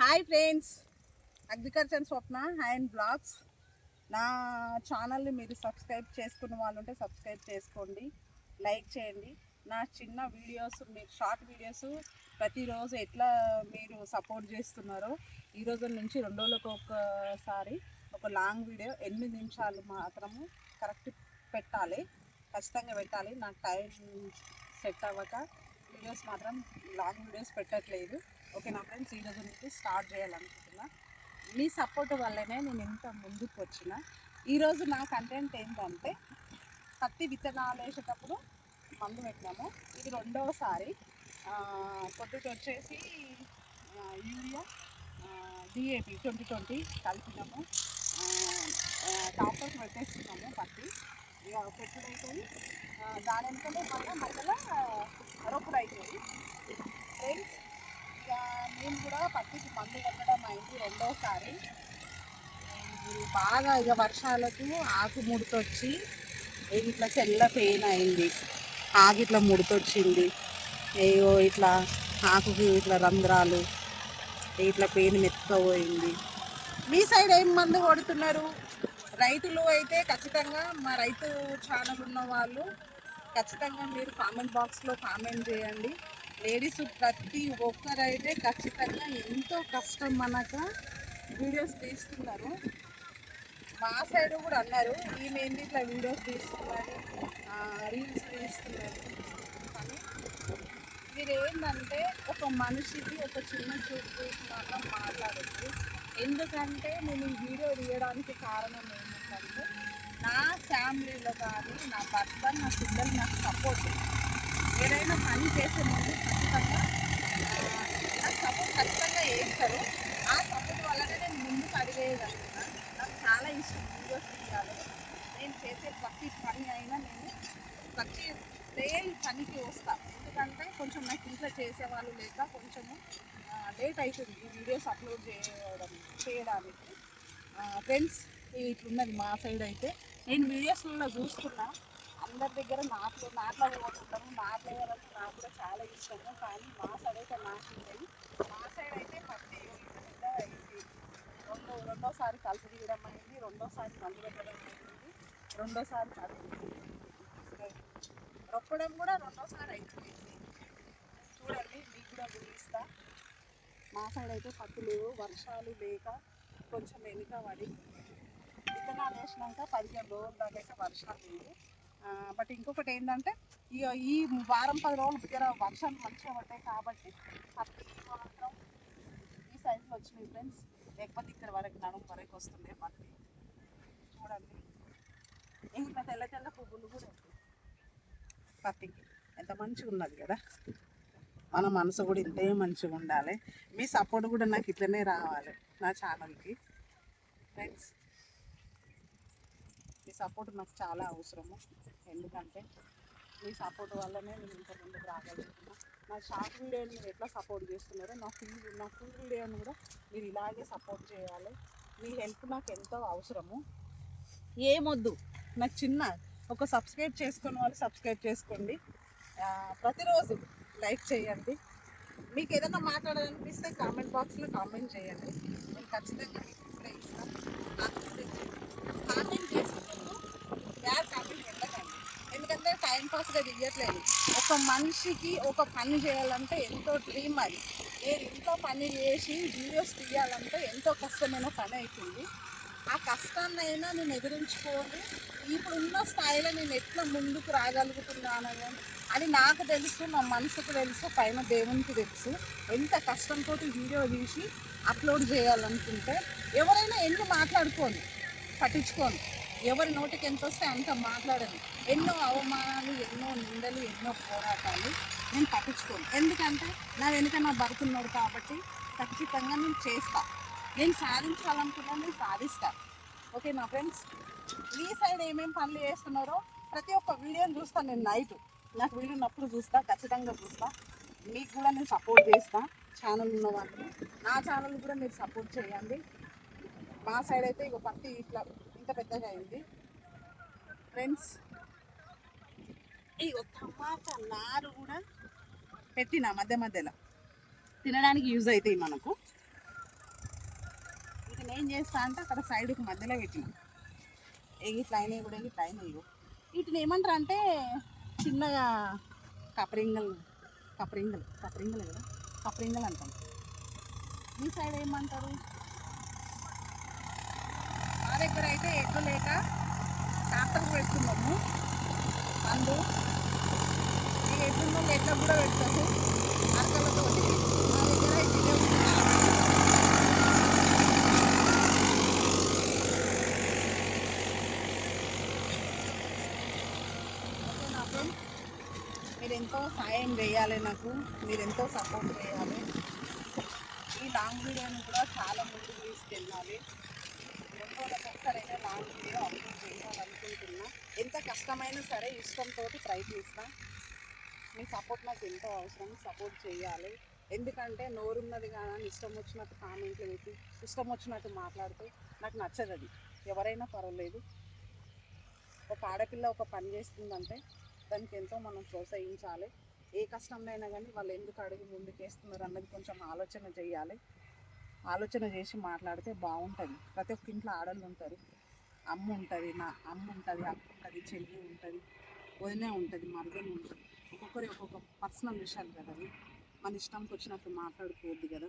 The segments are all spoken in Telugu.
Hi friends. Agriculture Swapna and blogs. నా ఛానల్ని మీరు సబ్స్క్రైబ్ చేసుకున్న వాళ్ళు ఉంటే సబ్స్క్రైబ్ చేసుకోండి. లైక్ చేయండి. నా చిన్న వీడియోస్ మీరు షార్ట్ వీడియోస్ ప్రతిరోజు ఎట్లా మీరు సపోర్ట్ చేస్తున్నారో ఈ రోజు నుంచి రెండు రోజులకు ఒకసారి ఒక లాంగ్ వీడియో ఎనిమిది నిమిషాలు మాత్రము కరెక్ట్ పెట్టాలి ఖచ్చితంగా పెట్టాలి. నాకు టైం సెట్ అవ్వక వీడియోస్ మాత్రం లాంగ్ వీడియోస్ పెట్టట్లేదు. ఓకే నా ఫ్రెండ్స్ ఈ రోజు నుంచి స్టార్ట్ చేయాలనుకుంటున్నా. మీ సపోర్ట్ వల్లనే నేను ఇంత ముందుకు వచ్చిన. ఈరోజు నా కంటెంట్ ఏంటంటే పత్తి విత్తనాలు వేసేటప్పుడు మందు పెట్టినాము. ఇది రెండవసారి పొద్దుకి పొద్దుట వచ్చేసి యూరియా డిఏపి ట్వంటీ ట్వంటీ కలిపినాము. టాపర్స్ పెట్టేస్తున్నాము పత్తి. ఇక పెట్టుడు అవుతుంది దాని ఎందుకంటే మళ్ళీ మధ్యలో రొప్పుడు అవుతుంది ఫ్రెండ్స్ ఇక మేము కూడా పత్తికి మందు కొట్టడం అయింది రెండోసారి. బాగా ఇక వర్షాలకు ఆకు ముడతొచ్చి ఇట్లా చెల్ల పెయిన్ అయింది. ఆకు ఇట్లా ముడతొచ్చింది. ఏయో ఇట్లా ఆకుకి ఇట్లా రంధ్రాలు ఇట్లా పెయిన్ మెత్తపోయింది. మీ సైడ్ ఏం మందు కొడుతున్నారు? రైతులు అయితే ఖచ్చితంగా మా రైతు ఛానల్ ఉన్న వాళ్ళు ఖచ్చితంగా మీరు కామెంట్ బాక్స్లో కామెంట్ చేయండి. లేడీస్ ప్రతి ఒక్కరైతే ఖచ్చితంగా ఎంతో కష్టం మనక వీడియోస్ తీస్తున్నారు. మా సైడ్ కూడా అన్నారు ఈమె ఏంది ఇట్లా వీడియోస్ తీస్తున్నారు? రీల్స్ తీస్తున్నారు. కానీ మీరు ఏంటంటే ఒక మనిషికి ఒక చిన్న చూపు మాత్రం మాట్లాడచ్చు ఎందుకంటే నేను ఈ వీడియో తీయడానికి కారణం ఏంటంటే నా ఫ్యామిలీలో కానీ నా భర్త నా పిల్లలు నాకు సపోర్ట్ ఏదైనా పని చేసే ముందు ఖచ్చితంగా నాకు సపోర్ట్ ఖచ్చితంగా వేస్తారు ఆ సపోర్ట్ వల్లనే నేను ముందుకు అడిగేయగలుగుతా నాకు చాలా ఇష్టం వీడియోస్ తీయాలి. నేను చేసే ప్రతి పని అయినా నేను ప్రతి డైలీ పనికి వస్తా. ఎందుకంటే కొంచెం నాకు ఇంట్లో చేసేవాళ్ళు లేక కొంచెము లేట్ అవుతుంది ఈ వీడియోస్ అప్లోడ్ చేయడం చేయడానికి. ఫ్రెండ్స్ ఇట్లున్నది మా సైడ్ అయితే. నేను వీడియోస్లో చూస్తున్నా. అందరి దగ్గర నాట్లు నాట్ల పోతుంటాము నాకు కూడా చాలా ఇష్టము. కానీ మా సైడ్ అయితే నాట్లు మా సైడ్ అయితే పత్తి పెద్ద అయింది రెండు రెండోసారి కలిసి తీయడం అయింది. రెండోసారి మందు పెట్టడం అయింది రెండోసారి కలిసి రొప్పడం కూడా రెండోసారి అయిపోయింది. చూడండి మీకు కూడా చూపిస్తా. మా సైడ్ అయితే పత్తి లేవు. వర్షాలు లేక కొంచెం వెనుక పడి. విత్తనాలు వేసినాక పదిహేను రోజుల దాకా అయితే వర్షాలు లేవు. బట్ ఇంకొకటి ఏంటంటే ఈ ఈ వారం పది రోజులు దగ్గర వర్షాలు మంచిగా పడ్డాయి కాబట్టి పత్తి మాత్రం ఈ సైజులో వచ్చినాయి ఫ్రెండ్స్ లేకపోతే ఇక్కడ వరకు నడుము వరకు వస్తుండే మళ్ళీ. చూడండి. ఇంకా తెల్ల తెల్ల పువ్వులు కూడా ఉంటాయి పత్తికి. ఎంత మంచిగా ఉన్నది కదా. మన మనసు కూడా ఇంతే మంచిగా ఉండాలి. మీ సపోర్ట్ కూడా నాకు ఇట్లనే రావాలి నా ఛానల్కి ఫ్రెండ్స్ మీ సపోర్ట్ నాకు చాలా అవసరము. ఎందుకంటే మీ సపోర్ట్ వల్లనే నేను ఇంత ముందుకు రాగలుగుతున్నాను నా షార్ట్ వీడియోని మీరు ఎట్లా సపోర్ట్ చేస్తున్నారో నా ఫుల్ నా ఫుల్ వీడియోని కూడా మీరు ఇలాగే సపోర్ట్ చేయాలి. మీ హెల్ప్ నాకు ఎంతో అవసరము. ఏమొద్దు. నాకు చిన్న ఒక సబ్స్క్రైబ్ చేసుకున్న వాళ్ళు సబ్స్క్రైబ్ చేసుకోండి. ప్రతిరోజు లైక్ చేయండి. మీకు ఏదైనా మాట్లాడాలనిపిస్తే కామెంట్ బాక్స్లో కామెంట్ చేయండి. నేను ఖచ్చితంగా మీకు రిప్లై ఇస్తాను. కామెంట్ చేసుకుంటూ బ్యాడ్ కామెంట్ వెళ్ళకండి ఎందుకంటే టైం పాస్గా దిగట్లేదు. ఒక మనిషికి ఒక పని చేయాలంటే ఎంతో డ్రీమ్ అది. నేను ఇంట్లో పని చేసి వీడియోస్ తీయాలంటే ఎంతో కష్టమైన పని అవుతుంది ఆ కష్టాన్నైనా నేను ఎదిరించుకొని ఇప్పుడున్న స్థాయిలో నేను ఎట్లా ముందుకు రాగలుగుతున్నాను అని నాకు తెలుసు నా మనసుకు తెలుసు పైన దేవునికి తెలుసు. ఎంత కష్టంతో వీడియో తీసి అప్లోడ్ చేయాలనుకుంటే ఎవరైనా ఎన్ని మాట్లాడుకోను పట్టించుకోను ఎవరి నోటికి ఎంత వస్తే అంత మాట్లాడను. ఎన్నో అవమానాలు ఎన్నో నిందలు ఎన్నో పోరాటాలు నేను పట్టించుకోను. ఎందుకంటే నా వెనుక నా భర్త ఉన్నాడు కాబట్టి ఖచ్చితంగా నేను చేస్తా. నేను సాధించాలనుకున్నా నేను సాధిస్తా. ఓకే నా ఫ్రెండ్స్? మీ సైడ్ ఏమేమి పనులు చేస్తున్నారో ప్రతి ఒక్క వీడియోని చూస్తాను నేను నైట్. నాకు వీడియో ఉన్నప్పుడు చూస్తా ఖచ్చితంగా చూస్తా. మీకు కూడా నేను సపోర్ట్ చేస్తా. ఛానల్ ఉన్న వాళ్ళు నా ఛానల్ కూడా మీరు సపోర్ట్ చేయండి. మా సైడ్ అయితే ఇక పత్తి ఇట్లా ఇంత పెద్దగా అయింది. ఫ్రెండ్స్ ఈ టమాటా నారు కూడా పెట్టిన మధ్య మధ్యలో. తినడానికి యూజ్ అవుతాయి మనకు. ఏం చేస్తా అంటే అక్కడ సైడ్కి మధ్యలో పెట్టిన. ఏ ఇట్లా అయినాయి కూడా ఇట్లా అయినాయి అయ్యో వీటిని ఏమంటారు అంటే చిన్నగా కపరింగల్ కపరింగల్ కపరింగల్ కదా? కపరింగల్ అంటాం. మీ సైడ్ ఏమంటారు? దగ్గర అయితే ఎగ్గు లేక ట్రాక్టర్ పెడుతున్నాము. మందు ఇక ఎట్లుందో ఎట్లా కూడా పెడతాము. అరకలతో మా దగ్గర మీరు ఎంతో సాయం చేయాలి నాకు. మీరు ఎంతో సపోర్ట్ చేయాలి. ఈ లాంగ్ వీడియోని కూడా చాలా ముందుకు తీసుకెళ్ళాలి. రోజులకు ఒకసారైనా లాంగ్ వీడియో అప్లోడ్ చేయాలనుకుంటున్నా ఎంత కష్టమైనా సరే ఇష్టంతో ప్రయత్నిస్తా. మీ సపోర్ట్ నాకు ఎంతో అవసరం సపోర్ట్ చేయాలి. ఎందుకంటే నోరున్నది కానీ ఇష్టం వచ్చినట్టు కామెంట్లు పెట్టి ఇష్టం వచ్చినట్టు మాట్లాడితే నాకు నచ్చదు అది. ఎవరైనా పర్వాలేదు. ఒక ఆడపిల్ల ఒక పని చేస్తుందంటే దానికి ఎంతో మనం ప్రోత్సహించాలి. ఏ కష్టంలో కానీ వాళ్ళు ఎందుకు అడుగు ముందుకేస్తున్నారు అన్నది కొంచెం ఆలోచన చేయాలి. ఆలోచన చేసి మాట్లాడితే బాగుంటుంది. ప్రతి ఒక్క ఇంట్లో ఆడళ్ళు ఉంటారు. అమ్మ ఉంటుంది నా అమ్మ ఉంటుంది అక్క ఉంటుంది చెల్లి ఉంటుంది వదిలే ఉంటుంది మరదలు ఉంటుంది. ఒక్కొక్కరి ఒక్కొక్క పర్సనల్ విషయాలు కదా అవి. మన ఇష్టంకి వచ్చినప్పుడు మాట్లాడుకోవద్దు కదా.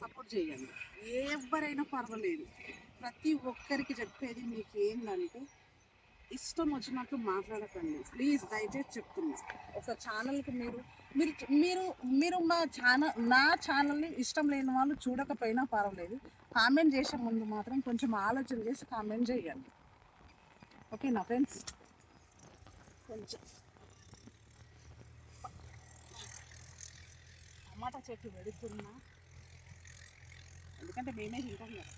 సపోర్ట్ చేయండి. ఎవరైనా పర్వాలేదు. ప్రతి ఒక్కరికి చెప్పేది మీకు ఏంటంటే ఇష్టం వచ్చినట్లు మాట్లాడకండి. ప్లీజ్ దయచేసి చెప్తున్నా. ఒక ఛానల్కి మీరు మీరు మీరు మీరు మా ఛానల్ నా ఛానల్ని ఇష్టం లేని వాళ్ళు చూడకపోయినా పర్వాలేదు. కామెంట్ చేసే ముందు మాత్రం కొంచెం ఆలోచన చేసి కామెంట్ చేయండి. ఓకేనా ఫ్రెండ్స్? కొంచెం. టమాటా చెట్టు పెడుతున్నా ఎందుకంటే మేమే తింటాం కదా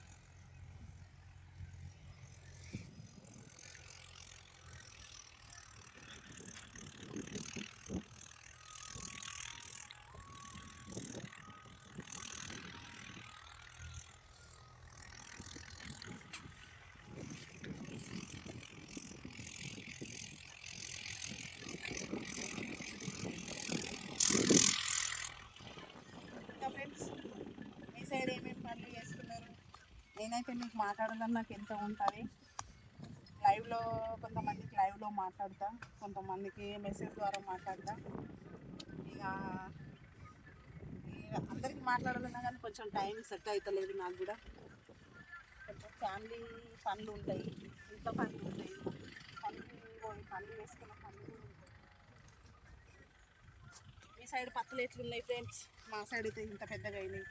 ఇంకా ఫ్రెండ్స్ మీ సైడ్ ఏమేమి పనులు చేస్తున్నారు నేనైతే మీకు మాట్లాడాలని నాకు ఎంత ఉంటుంది. లైవ్లో కొంతమందికి లైవ్లో మాట్లాడతా కొంతమందికి మెసేజ్ ద్వారా మాట్లాడతా. ఇక ఇక అందరికి మాట్లాడాలన్నా కానీ కొంచెం టైం సెట్ అవుతలేదు నాకు కూడా. కొంచెం ఫ్యామిలీ పనులు ఉంటాయి ఇంట్లో పనులు ఉంటాయి. పనులు పోయి పనులు వేసుకున్న పనులు కూడా ఉంటాయి. మీ సైడ్ పత్తులు ఎట్లున్నాయి ఫ్రెండ్స్ మా సైడ్ అయితే ఇంత పెద్దగా అయినాయి.